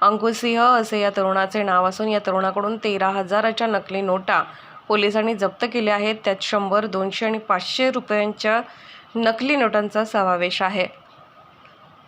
अंकुश सिंह असे या तरुणाचे नाव असून या तरुणाकडून तेरा हजाराच्या नकली नोटा पोलिसांनी जप्त केल्या आहेत. त्यात शंभर दोनशे आणि पाचशे रुपयांच्या नकली नोटांचा समावेश आहे.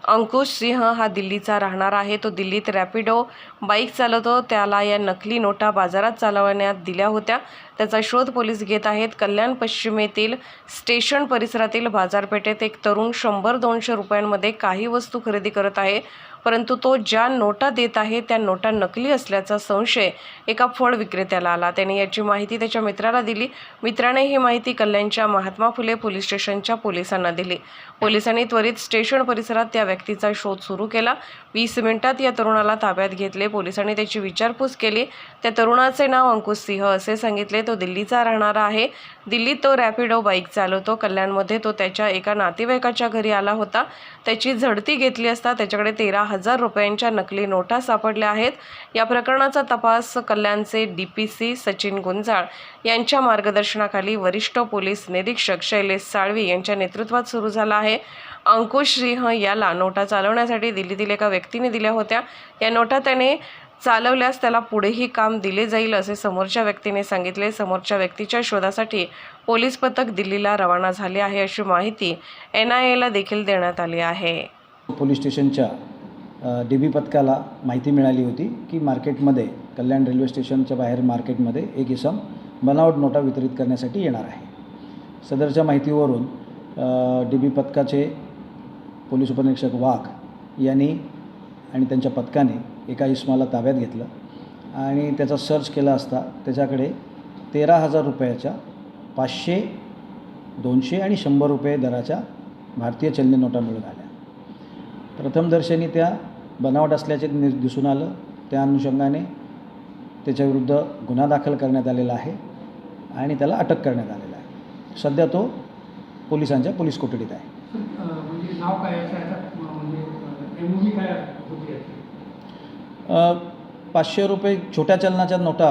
अंकुश सिंह हा दिल्लीचा राहणार आहे. तो दिल्लीत रॅपिडो बाईक चालवतो. त्याला या नकली नोटा बाजारात चालवण्यात दिल्या होत्या. त्याचा शोध पोलीस घेत आहेत. कल्याण पश्चिमेतील स्टेशन परिसरातील बाजारपेठेत एक तरुण शंभर दोनशे रुपयांमध्ये काही वस्तू खरेदी करत आहे. परंतु तो ज्या नोटा देत आहे त्या नोटा नकली असल्याचा संशय एका फळ विक्रेत्याला आला. त्याने याची माहिती त्याच्या मित्राला दिली. मित्राने ही माहिती कल्याणच्या महात्मा फुले पोलीस स्टेशनच्या पोलिसांना दिली. पोलिसांनी त्वरित स्टेशन परिसरात त्या व्यक्तीचा शोध सुरू केला. वीस मिनिटात या तरुणाला ताब्यात घेतले. पोलिसांनी त्याची विचारपूस केली. त्या तरुणाचे नाव अंकुश सिंह असे सांगितले. तो दिल्लीचा राहणारा आहे. दिल्लीत तो रॅपिडो बाईक चालवतो. कल्याणमध्ये तो त्याच्या एका नातेवाईकाच्या घरी आला होता. त्याची झडती घेतली असता त्याच्याकडे तेरा हजार रुपयांच्या नकली नोटा सापडल्या आहेत. या प्रकरणाचा तपास कल्याणचे D P C Sachin Gunjal यांच्या मार्गदर्शनाखाली वरिष्ठ पोलीस निरीक्षक शैलेश साळवी यांच्या नेतृत्वात सुरू झाला आहे. अंकुश सिंह याला नोटा चालवण्यासाठी दिल्लीतील एका व्यक्तीने दिल्या होत्या. या नोटा त्याने चालवल्यास त्याला पुढेही काम दिले जाईल असे समोरच्या व्यक्तीने सांगितले. समोरच्या व्यक्तीच्या शोधासाठी पोलीस पथक दिल्लीला रवाना झाले आहे अशी माहिती एन आय एला देखील देण्यात आली आहे. पोलीस स्टेशनच्या डी बी पथकाला माहिती मिळाली होती की मार्केटमध्ये कल्याण रेल्वे स्टेशनच्या बाहेर मार्केटमध्ये एक इसम बनावट नोटा वितरित करण्यासाठी येणार आहे. सदरच्या माहितीवरून डी बी पथकाचे पोलीस उपनिरीक्षक वाघ यांनी आणि त्यांच्या पथकाने एका इसमाला ताब्यात घेतलं आणि त्याचा सर्च केला असता त्याच्याकडे तेरा हजार रुपयाच्या पाचशे दोनशे आणि शंभर रुपये दराच्या भारतीय चलनी नोटा मिळून आल्या प्रथमदर्शनी त्या बनावट असल्याचे नि दिसून आलं. त्या अनुषंगाने त्याच्याविरुद्ध गुन्हा दाखल करण्यात आलेला आहे आणि त्याला अटक करण्यात आलेला आहे. सध्या तो पोलिसांच्या पोलीस कोठडीत आहे. नाव काय पाचशे रुपये छोट्या चलनाच्या नोटा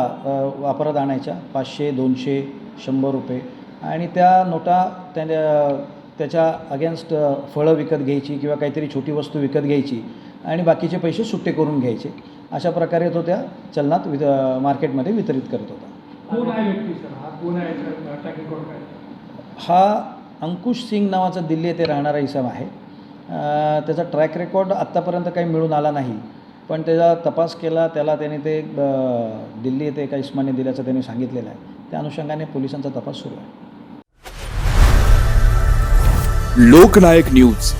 वापरात आणायच्या. पाचशे दोनशे शंभर रुपये. आणि त्या नोटा त्या त्याच्या अगेन्स्ट फळं विकत घ्यायची किंवा काहीतरी छोटी वस्तू विकत घ्यायची आणि बाकीचे पैसे सुट्टे करून घ्यायचे. अशा प्रकारे तो त्या चलनात वित मार्केटमध्ये वितरित करत होता. हा अंकुश सिंग नावाचा दिल्ली येथे राहणारा इसम आहे. त्याचा ट्रॅक रेकॉर्ड आत्तापर्यंत काही मिळून आला नाही. पण त्याचा तपास केला त्याला त्याने ते दिल्ली येथे एका इस्माने दिल्याचं त्याने सांगितलेलं आहे. त्या अनुषंगाने पोलिसांचा तपास सुरू आहे. लोकनायक न्यूज.